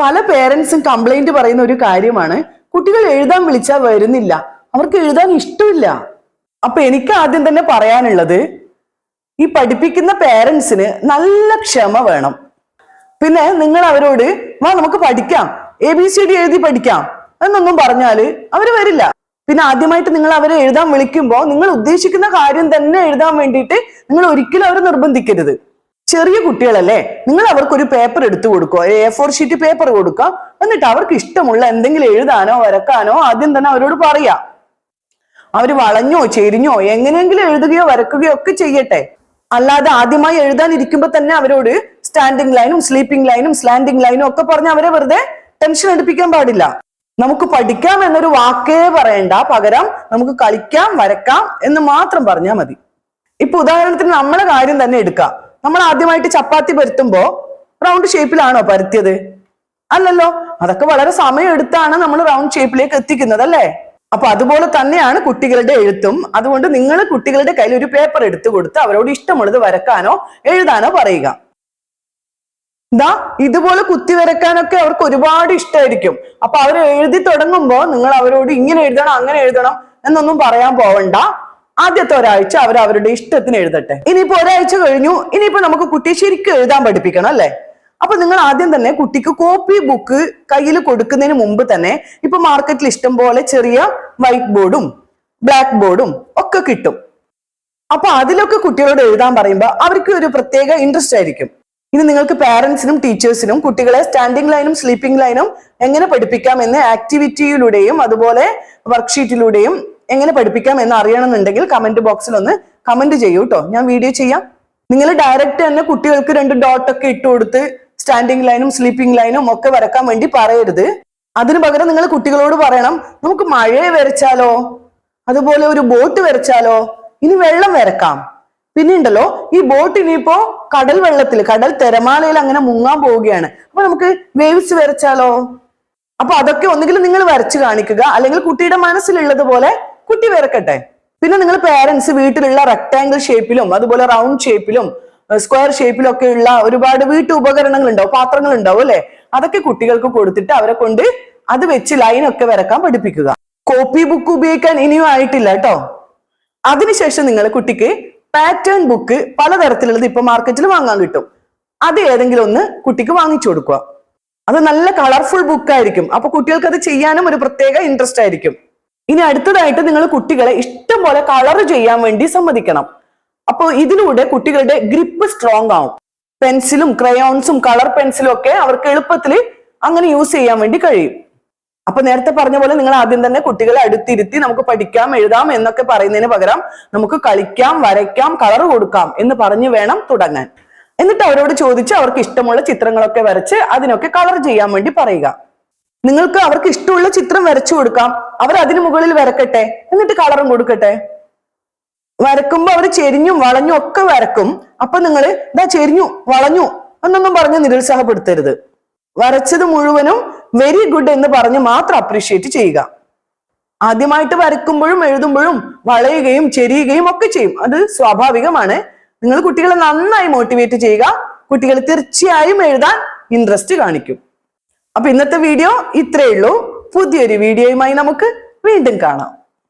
പല പേരൻസും കംപ്ലൈന്റ് പറയുന്ന ഒരു കാര്യമാണ്. കുട്ടികൾ എഴുതാൻ വിളിച്ചാൽ വരുന്നില്ല. അവർക്ക് എഴുതാൻ ഇഷ്ടമില്ല. അപ്പൊ എനിക്ക് ആദ്യം തന്നെ പറയാനുള്ളത് ഈ പഠിപ്പിക്കുന്ന പേരൻസിന് നല്ല ക്ഷമ വേണം. പിന്നെ നിങ്ങൾ അവരോട് വാ നമുക്ക് പഠിക്കാം. എ ബി സി ഡി എഴുതി പഠിക്കാം. എന്നൊന്നും പറഞ്ഞാൽ അവർ വരില്ല. പിന്നെ ആദ്യമായിട്ട് നിങ്ങൾ അവരെ എഴുതാൻ വിളിക്കുമ്പോൾ നിങ്ങൾ ഉദ്ദേശിക്കുന്ന കാര്യം തന്നെ എഴുതാൻ വേണ്ടിയിട്ട് നിങ്ങൾ ഒരിക്കലും അവരെ നിർബന്ധിക്കരുത്. ചെറിയ കുട്ടികളല്ലേ? നിങ്ങൾ അവർക്ക് ഒരു പേപ്പർ എടുത്തു കൊടുക്കുക എ ഫോർ ഷീറ്റ് പേപ്പർ കൊടുക്കുക. എന്നിട്ട് അവർക്ക് ഇഷ്ടമുള്ള എന്തെങ്കിലും എഴുതാനോ വരക്കാനോ ആദ്യം തന്നെ അവരോട് പറയാം. അവർ വളഞ്ഞോ ചെരിഞ്ഞോ എങ്ങനെയെങ്കിലും എഴുതുകയോ വരക്കുകയോ ഒക്കെ ചെയ്യട്ടെ. അല്ലാതെ ആദ്യമായി എഴുതാൻ ഇരിക്കുമ്പോ തന്നെ അവരോട് സ്റ്റാൻഡിങ് ലൈനും സ്ലീപ്പിംഗ് ലൈനും സ്ലാൻഡിങ് ലൈനും ഒക്കെ പറഞ്ഞ് അവരെ വെറുതെ ടെൻഷൻ എടുപ്പിക്കാൻ പാടില്ല. നമുക്ക് പഠിക്കാം എന്നൊരു വാക്കേ പറയണ്ട. പകരം നമുക്ക് കളിക്കാം വരക്കാം എന്ന് മാത്രം പറഞ്ഞാൽ മതി. ഇപ്പൊ ഉദാഹരണത്തിന് നമ്മളെ കാര്യം തന്നെ എടുക്കാം. നമ്മൾ ആദ്യമായിട്ട് ചപ്പാത്തി പരുത്തുമ്പോ റൗണ്ട് ഷേപ്പിലാണോ പരുത്തിയത്? അല്ലല്ലോ. അതൊക്കെ വളരെ സമയം എടുത്താണ് നമ്മൾ റൗണ്ട് ഷേപ്പിലേക്ക് എത്തിക്കുന്നത് അല്ലേ? അപ്പൊ അതുപോലെ തന്നെയാണ് കുട്ടികളുടെ എഴുത്തും. അതുകൊണ്ട് നിങ്ങൾ കുട്ടികളുടെ കയ്യിൽ ഒരു പേപ്പർ എടുത്തു കൊടുത്ത് അവരോട് ഇഷ്ടമുള്ളത് വരക്കാനോ എഴുതാനോ പറയുക. എന്താ ഇതുപോലെ കുത്തി വരക്കാനൊക്കെ അവർക്ക് ഒരുപാട് ഇഷ്ടമായിരിക്കും അപ്പൊ അവർ എഴുതി തുടങ്ങുമ്പോൾ നിങ്ങൾ അവരോട് ഇങ്ങനെ എഴുതണം അങ്ങനെ എഴുതണം എന്നൊന്നും പറയാൻ പോവണ്ട. ആദ്യത്തെ ഒരാഴ്ച അവർ അവരുടെ ഇഷ്ടത്തിന് എഴുതട്ടെ. ഇനിയിപ്പോ ഒരാഴ്ച കഴിഞ്ഞു ഇനിയിപ്പോ നമുക്ക് കുട്ടിയെ ശരിക്കും എഴുതാൻ പഠിപ്പിക്കണം അല്ലേ? അപ്പൊ നിങ്ങൾ ആദ്യം തന്നെ കുട്ടിക്ക് കോപ്പി ബുക്ക് കയ്യിൽ കൊടുക്കുന്നതിന് മുമ്പ് തന്നെ ഇപ്പൊ മാർക്കറ്റിൽ ഇഷ്ടം പോലെ ചെറിയ വൈറ്റ് ബോർഡും ബ്ലാക്ക് ബോർഡും ഒക്കെ കിട്ടും. അപ്പൊ അതിലൊക്കെ കുട്ടികളോട് എഴുതാൻ പറയുമ്പോൾ അവർക്ക് ഒരു പ്രത്യേക ഇൻട്രസ്റ്റ് ആയിരിക്കും. ഇനി നിങ്ങൾക്ക് പാരന്റ്സിനും ടീച്ചേഴ്സിനും കുട്ടികളെ സ്റ്റാൻഡിംഗ് ലൈനും സ്ലീപ്പിംഗ് ലൈനും എങ്ങനെ പഠിപ്പിക്കാം എന്ന് ആക്ടിവിറ്റിയിലൂടെയും അതുപോലെ വർക്ക്ഷീറ്റിലൂടെയും എങ്ങനെ പഠിപ്പിക്കാം എന്ന് അറിയണമെന്നുണ്ടെങ്കിൽ കമന്റ് ബോക്സിൽ ഒന്ന് കമന്റ് ചെയ്യൂ കേട്ടോ ഞാൻ വീഡിയോ ചെയ്യാം. നിങ്ങൾ ഡയറക്റ്റ് തന്നെ കുട്ടികൾക്ക് രണ്ട് ഡോട്ട് ഒക്കെ ഇട്ട് കൊടുത്ത് സ്റ്റാൻഡിംഗ് ലൈനും സ്ലീപ്പിംഗ് ലൈനും ഒക്കെ വരക്കാൻ വേണ്ടി പറയരുത്. അതിനു പകരം നിങ്ങൾ കുട്ടികളോട് പറയണം നമുക്ക് മഴയെ വരച്ചാലോ? അതുപോലെ ഒരു ബോട്ട് വരച്ചാലോ? ഇനി വെള്ളം വരക്കാം. പിന്നെ ഉണ്ടല്ലോ ഈ ബോട്ട് ഇനിയിപ്പോ കടൽ വെള്ളത്തിൽ കടൽ തിരമാലയിൽ അങ്ങനെ മുങ്ങാൻ പോവുകയാണ്. അപ്പൊ നമുക്ക് വേവ്സ് വരച്ചാലോ? അപ്പൊ അതൊക്കെ ഒന്നുകിൽ നിങ്ങൾ വരച്ചു കാണിക്കുക അല്ലെങ്കിൽ കുട്ടിയുടെ മനസ്സിലുള്ളത് പോലെ കുട്ടി വരക്കട്ടെ പിന്നെ നിങ്ങൾ പേരൻസ് വീട്ടിലുള്ള റെക്ടാംഗിൾ ഷേപ്പിലും അതുപോലെ റൗണ്ട് ഷേപ്പിലും സ്ക്വയർ ഷേപ്പിലും ഒക്കെ ഉള്ള ഒരുപാട് വീട്ടു ഉപകരണങ്ങൾ ഉണ്ടാവും പാത്രങ്ങൾ ഉണ്ടാവും അല്ലെ? അതൊക്കെ കുട്ടികൾക്ക് കൊടുത്തിട്ട് അവരെ കൊണ്ട് അത് വെച്ച് ലൈനൊക്കെ വരക്കാൻ പഠിപ്പിക്കുക. കോപ്പി ബുക്ക് ഉപയോഗിക്കാൻ ഇനിയും ആയിട്ടില്ല കേട്ടോ. അതിനുശേഷം നിങ്ങൾ കുട്ടിക്ക് പാറ്റേൺ ബുക്ക് പലതരത്തിലുള്ളത് ഇപ്പൊ മാർക്കറ്റിൽ വാങ്ങാൻ കിട്ടും. അത് ഏതെങ്കിലും ഒന്ന് കുട്ടിക്ക് വാങ്ങിച്ചു കൊടുക്കുക. അത് നല്ല കളർഫുൾ ബുക്ക് ആയിരിക്കും. അപ്പൊ കുട്ടികൾക്ക് അത് ചെയ്യാനും ഒരു പ്രത്യേക ഇൻട്രസ്റ്റ് ആയിരിക്കും. ഇനി അടുത്തതായിട്ട് നിങ്ങൾ കുട്ടികളെ ഇഷ്ടം പോലെ കളർ ചെയ്യാൻ വേണ്ടി സമ്മതിക്കണം. അപ്പോൾ ഇതിലൂടെ കുട്ടികളുടെ ഗ്രിപ്പ് സ്ട്രോങ് ആവും. പെൻസിലും ക്രയോൺസും കളർ പെൻസിലും ഒക്കെ അവർക്ക് എളുപ്പത്തിൽ അങ്ങനെ യൂസ് ചെയ്യാൻ വേണ്ടി കഴിയും. അപ്പൊ നേരത്തെ പറഞ്ഞ പോലെ നിങ്ങൾ ആദ്യം തന്നെ കുട്ടികളെ അടുത്തിരുത്തി നമുക്ക് പഠിക്കാം എഴുതാം എന്നൊക്കെ പറയുന്നതിന് പകരം നമുക്ക് കളിക്കാം വരയ്ക്കാം കളർ കൊടുക്കാം എന്ന് പറഞ്ഞു വേണം തുടങ്ങാൻ. എന്നിട്ട് അവരോട് ചോദിച്ച് അവർക്ക് ഇഷ്ടമുള്ള ചിത്രങ്ങളൊക്കെ വരച്ച് അതിനൊക്കെ കളർ ചെയ്യാൻ വേണ്ടി പറയുക. നിങ്ങൾക്ക് അവർക്ക് ഇഷ്ടമുള്ള ചിത്രം വരച്ചു കൊടുക്കാം. അവർ അതിന് മുകളിൽ വരക്കട്ടെ. എന്നിട്ട് കളറും കൊടുക്കട്ടെ. വരക്കുമ്പോ അവർ ചെരിഞ്ഞും വളഞ്ഞും ഒക്കെ വരക്കും. അപ്പൊ നിങ്ങൾ ഇതാ ചെരിഞ്ഞു വളഞ്ഞു എന്നൊന്നും പറഞ്ഞ് നിരുത്സാഹപ്പെടുത്തരുത്. വരച്ചത് മുഴുവനും വെരി ഗുഡ് എന്ന് പറഞ്ഞ് മാത്രം അപ്രീഷിയേറ്റ് ചെയ്യുക. ആദ്യമായിട്ട് വരക്കുമ്പോഴും എഴുതുമ്പോഴും വളയുകയും ചെരിയുകയും ഒക്കെ ചെയ്യും. അത് സ്വാഭാവികമാണ്. നിങ്ങൾ കുട്ടികളെ നന്നായി മോട്ടിവേറ്റ് ചെയ്യുക. കുട്ടികൾ തീർച്ചയായും എഴുതാൻ ഇൻട്രസ്റ്റ് കാണിക്കും. അപ്പൊ ഇന്നത്തെ വീഡിയോ ഇത്രയേ ഉള്ളൂ. പുതിയൊരു വീഡിയോയുമായി നമുക്ക് വീണ്ടും കാണാം.